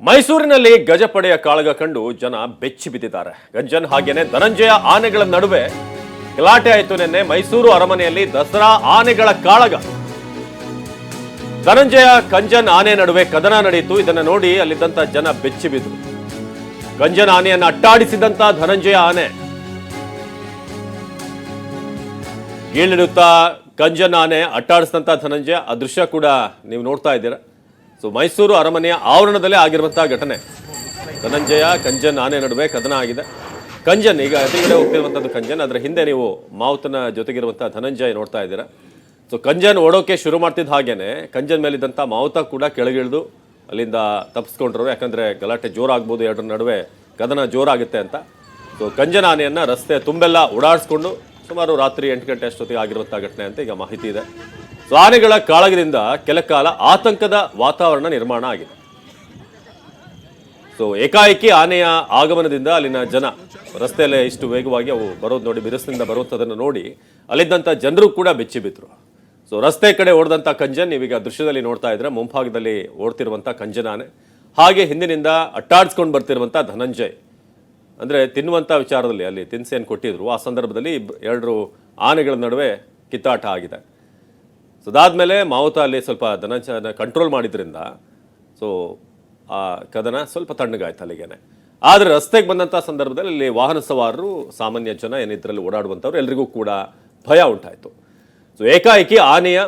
ಮೈಸೂರಿನಲ್ಲಿ ಗಜಪಡೆಯ ಕಾಳಗ ಕಂಡು ಜನ ಬೆಚ್ಚಿ ಬಿದ್ದಿದ್ದಾರೆ. ಗಂಜನ್ ಹಾಗೇನೆ ಧನಂಜಯ ಆನೆಗಳ ನಡುವೆ ಗಲಾಟೆ ಆಯಿತು ನಿನ್ನೆ ಮೈಸೂರು ಅರಮನೆಯಲ್ಲಿ ದಸರಾ ಆನೆಗಳ ಕಾಳಗ. ಧನಂಜಯ, ಕಂಜನ್ ಆನೆ ನಡುವೆ ಕದನ ನಡೆಯಿತು. ಇದನ್ನು ನೋಡಿ ಅಲ್ಲಿದ್ದಂತ ಜನ ಬೆಚ್ಚಿ ಬಿದ್ದರು ಗಂಜನ್ ಆನೆಯನ್ನು ಅಟ್ಟಾಡಿಸಿದಂತ ಧನಂಜಯ ಆನೆ. ಗೀಳಿಡುತ್ತಾ ಕಂಜನ್ ಆನೆ ಅಟ್ಟಾಡಿಸಿದಂತ ಧನಂಜಯ, ಆ ದೃಶ್ಯ ಕೂಡ ನೀವು ನೋಡ್ತಾ ಇದ್ದೀರಾ? ಸೊ ಮೈಸೂರು ಅರಮನೆಯ ಆವರಣದಲ್ಲೇ ಆಗಿರುವಂತಹ ಘಟನೆ ಧನಂಜಯ ಕಂಜನ್ ಆನೆ ನಡುವೆ ಕದನ ಆಗಿದೆ ಕಂಜನ್ ಈಗ ಎದುರುಗಡೆ ಹೋಗ್ತಿರುವಂಥದ್ದು ಕಂಜನ್ ಅದರ ಹಿಂದೆ ನೀವು ಮಾವುತನ ಜೊತೆಗಿರುವಂತಹ ಧನಂಜಯ ನೋಡ್ತಾ ಇದ್ದೀರಾ ಸೊ ಕಂಜನ್ ಓಡೋಕೆ ಶುರು ಮಾಡ್ತಿದ್ದ ಹಾಗೇನೆ ಕಂಜನ್ ಮೇಲಿದ್ದಂಥ ಮಾವುತ ಕೂಡ ಕೆಳಗಿಳಿದು ಅಲ್ಲಿಂದ ತಪ್ಪಿಸ್ಕೊಂಡ್ರು ಯಾಕಂದ್ರೆ ಗಲಾಟೆ ಜೋರಾಗ್ಬೋದು ಎರಡರ ನಡುವೆ ಕದನ ಜೋರಾಗುತ್ತೆ ಅಂತ ಸೊ ಕಂಜನ ಆನೆಯನ್ನು ರಸ್ತೆ ತುಂಬೆಲ್ಲ ಓಡಾಡಿಸ್ಕೊಂಡು ಸುಮಾರು ರಾತ್ರಿ ಎಂಟು ಗಂಟೆ ಅಷ್ಟೊತ್ತಿಗೆ ಆಗಿರುವಂಥ ಘಟನೆ ಅಂತ ಈಗ ಮಾಹಿತಿ ಇದೆ ಸೊ ಆನೆಗಳ ಕಾಳಗದಿಂದ ಕೆಲ ಕಾಲ ಆತಂಕದ ವಾತಾವರಣ ನಿರ್ಮಾಣ ಆಗಿದೆ. ಸೊ ಏಕಾಏಕಿ ಆನೆಯ ಆಗಮನದಿಂದ ಅಲ್ಲಿನ ಜನ ರಸ್ತೆಯಲ್ಲೇ ಇಷ್ಟು ವೇಗವಾಗಿ ಅವು ಬರೋದು ನೋಡಿ ಬಿರುಸಿನಿಂದ ಬರುವಂಥದ್ದನ್ನು ನೋಡಿ ಅಲ್ಲಿದ್ದಂಥ ಜನರು ಕೂಡ ಬೆಚ್ಚಿ ಬಿದ್ರು. ಸೊ ರಸ್ತೆ ಕಡೆ ಓಡಿದಂಥ ಕಂಜನ್ ನೀವೀಗ ದೃಶ್ಯದಲ್ಲಿ ನೋಡ್ತಾ ಇದ್ರೆ ಮುಂಭಾಗದಲ್ಲಿ ಓಡ್ತಿರುವಂಥ ಕಂಜನ ಆನೆ, ಹಾಗೆ ಹಿಂದಿನಿಂದ ಅಟ್ಟಾಡಿಸ್ಕೊಂಡು ಬರ್ತಿರುವಂಥ ಧನಂಜಯ್. ಅಂದರೆ ತಿನ್ನುವಂಥ ವಿಚಾರದಲ್ಲಿ ಅಲ್ಲಿ ತಿನ್ಸೇನು ಕೊಟ್ಟಿದ್ರು. ಆ ಸಂದರ್ಭದಲ್ಲಿ ಇಬ್- ಎರಡು ಆನೆಗಳ ನಡುವೆ ಕಿತ್ತಾಟ ಆಗಿದೆ. ಸೊ ಅದಾದಮೇಲೆ ಮಾವುತ ಅಲ್ಲಿ ಸ್ವಲ್ಪ ದನ ಕಂಟ್ರೋಲ್ ಮಾಡಿದ್ರಿಂದ ಸೊ ಆ ಕದನ ಸ್ವಲ್ಪ ತಣ್ಣಗಾಯ್ತು ಅಲ್ಲಿಗೇನೆ. ಆದರೆ ರಸ್ತೆಗೆ ಬಂದಂಥ ಸಂದರ್ಭದಲ್ಲಿ ಅಲ್ಲಿ ವಾಹನ ಸವಾರರು, ಸಾಮಾನ್ಯ ಜನ ಏನಿದ್ರಲ್ಲಿ ಓಡಾಡುವಂಥವ್ರು ಎಲ್ರಿಗೂ ಕೂಡ ಭಯ ಉಂಟಾಯಿತು. ಸೊ ಏಕಾಏಕಿ ಆನೆಯ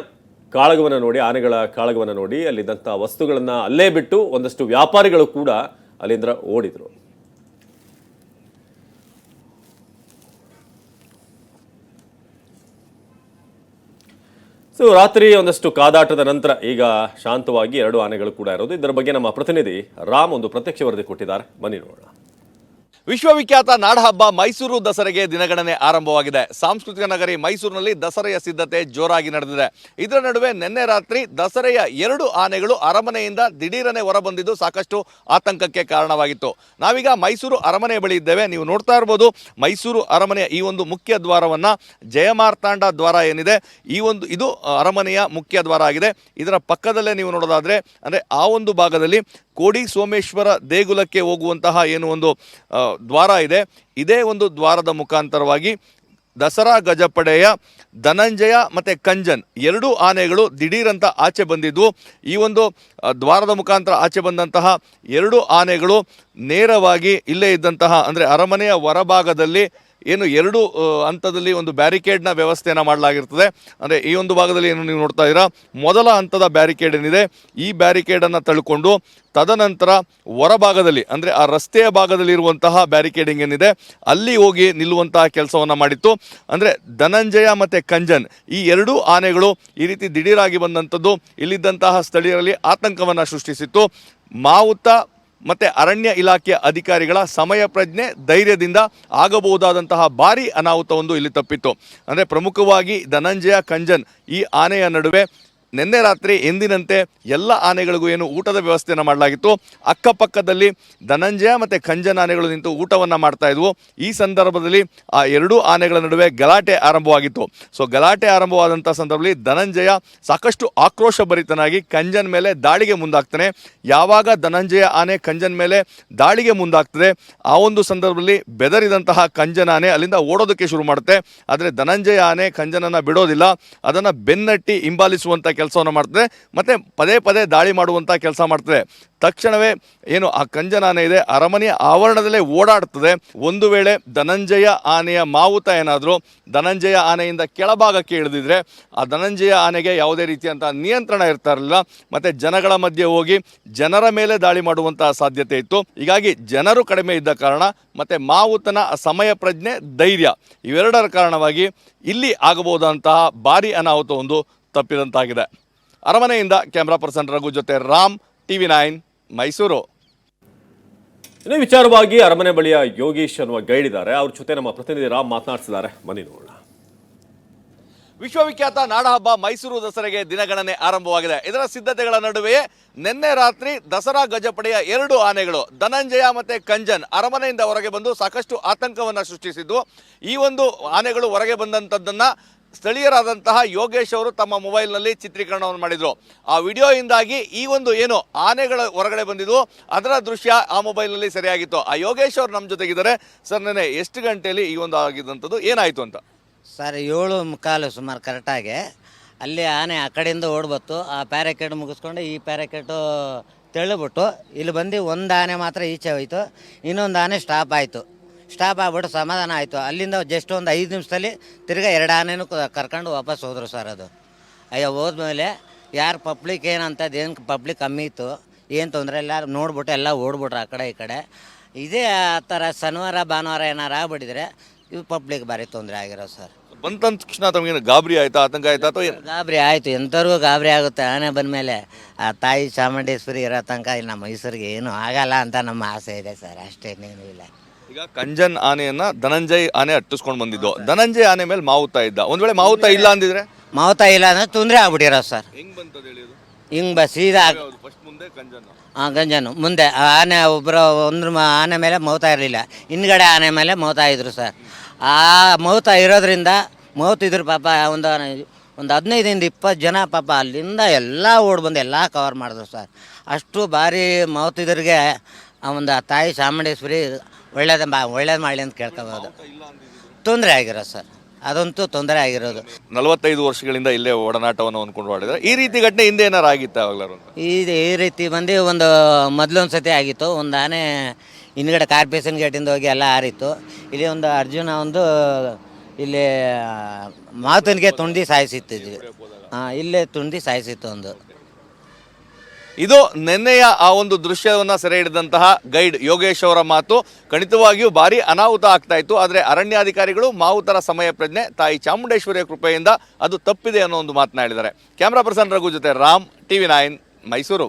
ಕಾಳಗವನ್ನು ನೋಡಿ, ಆನೆಗಳ ಕಾಳಗವನ್ನು ನೋಡಿ ಅಲ್ಲಿದ್ದಂಥ ವಸ್ತುಗಳನ್ನು ಅಲ್ಲೇ ಬಿಟ್ಟು ಒಂದಷ್ಟು ವ್ಯಾಪಾರಿಗಳು ಕೂಡ ಅಲ್ಲಿಂದ ಓಡಿದ್ರು. ಸೊ ರಾತ್ರಿ ಒಂದಷ್ಟು ಕಾದಾಟದ ನಂತರ ಈಗ ಶಾಂತವಾಗಿ ಎರಡು ಆನೆಗಳು ಕೂಡ ಇರೋದು. ಇದರ ಬಗ್ಗೆ ನಮ್ಮ ಪ್ರತಿನಿಧಿ ರಾಮ್ ಒಂದು ಪ್ರತ್ಯಕ್ಷ ವರದಿ ಕೊಟ್ಟಿದ್ದಾರೆ. ಬನ್ನಿ ನೋಡೋಣ. ವಿಶ್ವವಿಖ್ಯಾತ ನಾಡಹಬ್ಬ ಮೈಸೂರು ದಸರೆಗೆ ದಿನಗಣನೆ ಆರಂಭವಾಗಿದೆ. ಸಾಂಸ್ಕೃತಿಕ ನಗರಿ ಮೈಸೂರಿನಲ್ಲಿ ದಸರೆಯ ಸಿದ್ಧತೆ ಜೋರಾಗಿ ನಡೆದಿದೆ. ಇದರ ನಡುವೆ ನಿನ್ನೆ ರಾತ್ರಿ ದಸರೆಯ ಎರಡು ಆನೆಗಳು ಅರಮನೆಯಿಂದ ದಿಢೀರನೆ ಹೊರಬಂದಿದ್ದು ಸಾಕಷ್ಟು ಆತಂಕಕ್ಕೆ ಕಾರಣವಾಗಿತ್ತು. ನಾವೀಗ ಮೈಸೂರು ಅರಮನೆ ಬಳಿ ಇದ್ದೇವೆ. ನೀವು ನೋಡ್ತಾ ಇರ್ಬೋದು, ಮೈಸೂರು ಅರಮನೆಯ ಈ ಒಂದು ಮುಖ್ಯ ದ್ವಾರವನ್ನು ಜಯಮಾರ್ತಾಂಡ ದ್ವಾರ ಏನಿದೆ, ಈ ಒಂದು, ಇದು ಅರಮನೆಯ ಮುಖ್ಯ ದ್ವಾರ ಆಗಿದೆ. ಇದರ ಪಕ್ಕದಲ್ಲೇ ನೀವು ನೋಡೋದಾದರೆ, ಅಂದರೆ ಆ ಒಂದು ಭಾಗದಲ್ಲಿ ಕೋಡಿ ಸೋಮೇಶ್ವರ ದೇಗುಲಕ್ಕೆ ಹೋಗುವಂತಹ ಏನು ಒಂದು ದ್ವಾರ ಇದೆ. ಇದೇ ಒಂದು ದ್ವಾರದ ಮುಖಾಂತರವಾಗಿ ದಸರಾ ಗಜಪಡೆಯ ಧನಂಜಯ ಮತ್ತು ಕಂಜನ್ ಎರಡೂ ಆನೆಗಳು ದಿಢೀರಂತ ಆಚೆ ಬಂದಿದ್ವು. ಈ ಒಂದು ದ್ವಾರದ ಮುಖಾಂತರ ಆಚೆ ಬಂದಂತಹ ಎರಡು ಆನೆಗಳು ನೇರವಾಗಿ ಇಲ್ಲೇ ಇದ್ದಂತಹ, ಅಂದರೆ ಅರಮನೆಯ ಹೊರಭಾಗದಲ್ಲಿ ಏನು ಎರಡು ಹಂತದಲ್ಲಿ ಒಂದು ಬ್ಯಾರಿಕೇಡ್ನ ವ್ಯವಸ್ಥೆಯನ್ನು ಮಾಡಲಾಗಿರ್ತದೆ. ಅಂದರೆ ಈ ಒಂದು ಭಾಗದಲ್ಲಿ ಏನು ನೀವು ನೋಡ್ತಾ ಇದ್ದೀರಾ, ಮೊದಲ ಹಂತದ ಬ್ಯಾರಿಕೇಡ್ ಏನಿದೆ, ಈ ಬ್ಯಾರಿಕೇಡನ್ನು ತಳ್ಕೊಂಡು ತದನಂತರ ಹೊರಭಾಗದಲ್ಲಿ ಅಂದರೆ ಆ ರಸ್ತೆಯ ಭಾಗದಲ್ಲಿ ಇರುವಂತಹ ಬ್ಯಾರಿಕೇಡಿಂಗ್ ಏನಿದೆ, ಅಲ್ಲಿ ಹೋಗಿ ನಿಲ್ಲುವಂತಹ ಕೆಲಸವನ್ನು ಮಾಡಿತ್ತು. ಅಂದರೆ ಧನಂಜಯ ಮತ್ತು ಕಂಜನ್ ಈ ಎರಡೂ ಆನೆಗಳು ಈ ರೀತಿ ದಿಢೀರಾಗಿ ಬಂದಂಥದ್ದು, ಇಲ್ಲಿದ್ದಂತಹ ಸ್ಥಳೀಯರಲ್ಲಿ ಆತಂಕವನ್ನು ಸೃಷ್ಟಿಸಿತ್ತು. ಮಾವುತ ಮತ್ತೆ ಅರಣ್ಯ ಇಲಾಖೆಯ ಅಧಿಕಾರಿಗಳ ಸಮಯ ಪ್ರಜ್ಞೆ ಧೈರ್ಯದಿಂದ ಆಗಬಹುದಾದಂತಹ ಭಾರಿ ಅನಾಹುತವೊಂದು ಇಲ್ಲಿ ತಪ್ಪಿತ್ತು. ಅಂದರೆ ಪ್ರಮುಖವಾಗಿ ಧನಂಜಯ, ಕಂಜನ್ ಈ ಆನೆಯ ನಡುವೆ ನಿನ್ನೆ ರಾತ್ರಿ ಎಂದಿನಂತೆ ಎಲ್ಲ ಆನೆಗಳಿಗೂ ಏನು ಊಟದ ವ್ಯವಸ್ಥೆಯನ್ನು ಮಾಡಲಾಗಿತ್ತು. ಅಕ್ಕಪಕ್ಕದಲ್ಲಿ ಧನಂಜಯ ಮತ್ತು ಖಂಜನ ಆನೆಗಳು ನಿಂತು ಊಟವನ್ನು ಮಾಡ್ತಾ ಇದ್ವು. ಈ ಸಂದರ್ಭದಲ್ಲಿ ಆ ಎರಡೂ ಆನೆಗಳ ನಡುವೆ ಗಲಾಟೆ ಆರಂಭವಾಗಿತ್ತು. ಸೊ ಗಲಾಟೆ ಆರಂಭವಾದಂಥ ಸಂದರ್ಭದಲ್ಲಿ ಧನಂಜಯ ಸಾಕಷ್ಟು ಆಕ್ರೋಶಭರಿತನಾಗಿ ಖಂಜನ್ ಮೇಲೆ ದಾಳಿಗೆ ಮುಂದಾಗ್ತಾನೆ. ಯಾವಾಗ ಧನಂಜಯ ಆನೆ ಖಂಜನ್ ಮೇಲೆ ದಾಳಿಗೆ ಮುಂದಾಗ್ತದೆ, ಆ ಒಂದು ಸಂದರ್ಭದಲ್ಲಿ ಬೆದರಿದಂತಹ ಖಂಜನ ಆನೆ ಅಲ್ಲಿಂದ ಓಡೋದಕ್ಕೆ ಶುರು ಮಾಡುತ್ತೆ. ಆದರೆ ಧನಂಜಯ ಆನೆ ಖಂಜನನ್ನು ಬಿಡೋದಿಲ್ಲ. ಅದನ್ನು ಬೆನ್ನಟ್ಟಿ ಹಿಂಬಾಲಿಸುವಂಥ ಕೆಲಸವನ್ನು ಮಾಡ್ತದೆ. ಮತ್ತು ಪದೇ ಪದೇ ದಾಳಿ ಮಾಡುವಂಥ ಕೆಲಸ ಮಾಡ್ತದೆ. ತಕ್ಷಣವೇ ಏನು ಆ ಕಂಜನ ಆನೆ ಇದೆ ಅರಮನೆಯ ಆವರಣದಲ್ಲೇ ಓಡಾಡ್ತದೆ. ಒಂದು ವೇಳೆ ಧನಂಜಯ ಆನೆಯ ಮಾವುತ ಏನಾದರೂ, ಧನಂಜಯ ಆನೆಯಿಂದ ಕೆಳಭಾಗಕ್ಕೆ ಇಳಿದಿದ್ರೆ ಆ ಧನಂಜಯ ಆನೆಗೆ ಯಾವುದೇ ರೀತಿಯಂಥ ನಿಯಂತ್ರಣ ಇರ್ತಾ ಇರಲಿಲ್ಲ ಮತ್ತೆ ಜನಗಳ ಮಧ್ಯೆ ಹೋಗಿ ಜನರ ಮೇಲೆ ದಾಳಿ ಮಾಡುವಂತಹ ಸಾಧ್ಯತೆ ಇತ್ತು. ಹೀಗಾಗಿ ಜನರು ಕಡಿಮೆ ಇದ್ದ ಕಾರಣ, ಮತ್ತು ಮಾವುತನ ಸಮಯ ಪ್ರಜ್ಞೆ, ಧೈರ್ಯ ಇವೆರಡರ ಕಾರಣವಾಗಿ ಇಲ್ಲಿ ಆಗಬಹುದಂತಹ ಭಾರಿ ಅನಾಹುತ ಒಂದು ತಪ್ಪಿದಂತಾಗಿದೆ ಅರಮನೆಯಿಂದ ಕ್ಯಾಮ್ರಾ ಪರ್ಸನ್ ರಘು ಜೊತೆ ರಾಮ್ ಟಿವಿ ನೈನ್ ಮೈಸೂರು. ಇನ್ನು ವಿಚಾರವಾಗಿ ಅರಮನೆ ಬಳಿಯ ಯೋಗೀಶ್ ಅನ್ನುವ ಗೈಡ್ ಇದ್ದಾರೆ. ಅವ್ರ ಜೊತೆ ನಮ್ಮ ಪ್ರತಿನಿಧಿ ರಾಮ್ ಮಾತನಾಡಿಸಿದ್ದಾರೆ. ಬನ್ನಿ ನೋಡೋಣ. ವಿಶ್ವವಿಖ್ಯಾತ ನಾಡಹಬ್ಬ ಮೈಸೂರು ದಸರೆಗೆ ದಿನಗಣನೆ ಆರಂಭವಾಗಿದೆ. ಇದರ ಸಿದ್ಧತೆಗಳ ನಡುವೆಯೇ ನಿನ್ನೆ ರಾತ್ರಿ ದಸರಾ ಗಜಪಡೆಯ ಎರಡು ಆನೆಗಳು ಧನಂಜಯ ಮತ್ತು ಕಂಜನ್ ಅರಮನೆಯಿಂದ ಹೊರಗೆ ಬಂದು ಸಾಕಷ್ಟು ಆತಂಕವನ್ನು ಸೃಷ್ಟಿಸಿದ್ದು. ಈ ಒಂದು ಆನೆಗಳು ಹೊರಗೆ ಬಂದಂಥದ್ದನ್ನ ಸ್ಥಳೀಯರಾದಂತಹ ಯೋಗೇಶ್ ಅವರು ತಮ್ಮ ಮೊಬೈಲ್ನಲ್ಲಿ ಚಿತ್ರೀಕರಣವನ್ನು ಮಾಡಿದರು. ಆ ವಿಡಿಯೋಯಿಂದಾಗಿ ಈ ಒಂದು ಏನು ಆನೆಗಳ ಹೊರಗಡೆ ಬಂದಿದ್ವು ಅದರ ದೃಶ್ಯ ಆ ಮೊಬೈಲ್ನಲ್ಲಿ ಸರಿಯಾಗಿತ್ತು. ಆ ಯೋಗೇಶ್ ಅವರು ನಮ್ಮ ಜೊತೆಗಿದ್ದಾರೆ. ಸರ್ ನೆನೆ ಎಷ್ಟು ಗಂಟೆಯಲ್ಲಿ ಈ ಒಂದು ಆಗಿದ್ದಂಥದ್ದು? ಏನಾಯಿತು ಅಂತ? ಸರ್, ಏಳು ಮುಕ್ಕಾಲು ಸುಮಾರು ಕರೆಕ್ಟಾಗಿ ಅಲ್ಲಿ ಆನೆ ಆ ಕಡೆಯಿಂದ ಓಡ್ಬತ್ತು, ಆ ಪ್ಯಾರಾಕೆಟ್ ಮುಗಿಸ್ಕೊಂಡು ಈ ಪ್ಯಾರಾಕೆಟು ತೆಳ್ಳುಬಿಟ್ಟು ಇಲ್ಲಿ ಬಂದು ಒಂದು ಆನೆ ಮಾತ್ರ ಈಚೆ ಹೋಯಿತು. ಇನ್ನೊಂದು ಆನೆ ಸ್ಟಾಪ್ ಆಯಿತು. ಸ್ಟಾಪ್ ಆಗ್ಬಿಟ್ಟು ಸಮಾಧಾನ ಆಯಿತು. ಅಲ್ಲಿಂದ ಜಸ್ಟ್ ಒಂದು ಐದು ನಿಮಿಷದಲ್ಲಿ ತಿರ್ಗಾ ಎರಡು ಆನೆನೂ ಕರ್ಕೊಂಡು ವಾಪಸ್ ಹೋದರು ಸರ್ ಅದು. ಅಯ್ಯೋ ಹೋದ್ಮೇಲೆ ಯಾರು ಪಬ್ಲಿಕ್ ಏನಂತದ್ದು ಏನು ಪಬ್ಲಿಕ್ ಕಮ್ಮಿ ಇತ್ತು ಏನು ತೊಂದರೆ ಇಲ್ಲ ನೋಡ್ಬಿಟ್ಟು ಎಲ್ಲ ಓಡ್ಬಿಟ್ರು ಆ ಕಡೆ ಈ ಕಡೆ. ಇದೇ ಆ ಥರ ಶನಿವಾರ ಭಾನುವಾರ ಏನಾರು ಆಗ್ಬಿಟ್ಟಿದ್ರೆ ಇವು ಪಬ್ಲಿಕ್ ಭಾರಿ ತೊಂದರೆ ಆಗಿರೋ ಸರ್. ಬಂತಂದ ತಕ್ಷಣ ತಮಗೇನು ಗಾಬರಿ ಆಯ್ತಾ ಆತಂಕ ಆಯ್ತಾ ಅಥವಾ ಗಾಬರಿ ಆಯಿತು ಎಂಥವ್ರಿಗೂ ಗಾಬರಿ ಆಗುತ್ತೆ. ಆನೆ ಬಂದಮೇಲೆ ಆ ತಾಯಿ ಚಾಮುಂಡೇಶ್ವರಿ ಇರೋ ತನಕ ಇಲ್ಲಿ ನಮ್ಮ ಮೈಸೂರಿಗೆ ಏನೂ ಆಗಲ್ಲ ಅಂತ ನಮ್ಮ ಆಸೆ ಇದೆ ಸರ್. ಅಷ್ಟೇನೇನು ಇಲ್ಲ. ಈಗ ಕಂಜನ್ ಆನೆಯನ್ನ ಧನಂಜಯ್ ಆನೆ ಅಟ್ಟಿಸ್ಕೊಂಡು ಬಂದಿದ್ದು. ಧನಂಜಯ್ ಆನೆ ಮೇಲೆ ಮಾವುತ ಇದ್ದ. ಒಂದ್ ವೇಳೆ ಮಾವುತ ಇಲ್ಲ ಅಂದಿದ್ರೆ? ಮಾವುತ ಇಲ್ಲ ಅಂದ್ರೆ ತೊಂದರೆ ಆಗ್ಬಿಟ್ಟಿರೋ ಸರ್. ಹೆಂಗ್ ಬಂತದ ಹೇಳಿದ್ರು ಹಿಂಗೆ ಬ ಸೀದಾ ಫಸ್ಟ್ ಮುಂದೆ ಕಂಜನ್? ಗಂಜನು ಮುಂದೆ. ಆ ಆನೆ ಒಬ್ಬರು ಒಂದ್ರ ಮ- ಆನೆ ಮೇಲೆ ಮೌತ ಇರಲಿಲ್ಲ. ಹಿಂದ್ಗಡೆ ಆನೆ ಮೇಲೆ ಮೌತ ಇದ್ರು ಸರ್. ಆ ಮೌತ ಇರೋದ್ರಿಂದ ಮೌತಿದ್ರು ಇದ್ರು ಪಾಪ ಒಂದು ಒಂದು ಹದಿನೈದರಿಂದ ಇಪ್ಪತ್ತು ಜನ ಪಾಪ ಅಲ್ಲಿಂದ ಎಲ್ಲ ಓಡ್ ಬಂದು ಎಲ್ಲ ಕವರ್ ಮಾಡಿದ್ರು ಸರ್. ಅಷ್ಟು ಭಾರಿ ಮೌತಿದ್ರಿಗೆ ಆ ಒಂದು ತಾಯಿ ಚಾಮುಂಡೇಶ್ವರಿ ಒಳ್ಳೇದು ಮಾ ಒಳ್ಳೇದು ಮಾಡಲಿ ಅಂತ ಕೇಳ್ಕೊಬೋದು ತೊಂದರೆ ಆಗಿರೋ ಸರ್. ಅದಂತೂ ತೊಂದರೆ ಆಗಿರೋದು. ನಲವತ್ತೈದು ವರ್ಷಗಳಿಂದ ಇಲ್ಲೇ ಒಡನಾಟವನ್ನು ಹೊಂದ್ಕೊಂಡು ಮಾಡಿದ್ರೆ ಈ ರೀತಿ ಘಟನೆ ಹಿಂದೆ ಏನಾರು ಆಗಿತ್ತು ಯಾವಾಗ್ಲಾರು ಅಂತ ಈ ಈ ರೀತಿ ಬಂದು ಒಂದು ಮೊದಲೊಂದು ಸತಿ ಆಗಿತ್ತು. ಒಂದು ಆನೆ ಹಿಂದ್ಗಡೆ ಕಾರ್ಪೊರೇಷನ್ ಗೇಟಿಂದ ಹೋಗಿ ಎಲ್ಲ ಹಾರಿತ್ತು ಇಲ್ಲಿ ಒಂದು ಅರ್ಜುನ ಒಂದು ಇಲ್ಲಿ ಮಾತನಿಗೆ ತುಂಡಿ ಸಾಯಿಸಿತ್ತಿದ್ವಿ. ಹಾಂ ಇಲ್ಲೇ ತುಂಡಿ ಸಾಯಿಸಿತ್ತು ಒಂದು. ಇದು ನಿನ್ನೆಯ ಆ ಒಂದು ದೃಶ್ಯವನ್ನು ಸೆರೆ ಹಿಡಿದಂತಹ ಗೈಡ್ ಯೋಗೇಶ್ ಅವರ ಮಾತು. ಖಂಡಿತವಾಗಿಯೂ ಭಾರಿ ಅನಾಹುತ ಆಗ್ತಾ ಇತ್ತು, ಆದರೆ ಅರಣ್ಯಾಧಿಕಾರಿಗಳು ಮಾವುತರ ಸಮಯ ಪ್ರಜ್ಞೆ ತಾಯಿ ಚಾಮುಂಡೇಶ್ವರಿಯ ಕೃಪೆಯಿಂದ ಅದು ತಪ್ಪಿದೆ ಅನ್ನೋ ಒಂದು ಮಾತನಾಡಿದ್ದಾರೆ ಕ್ಯಾಮ್ರಾ ಪರ್ಸನ್ ರಘು ಜೊತೆ ರಾಮ್, ಟಿವಿ ನೈನ್, ಮೈಸೂರು.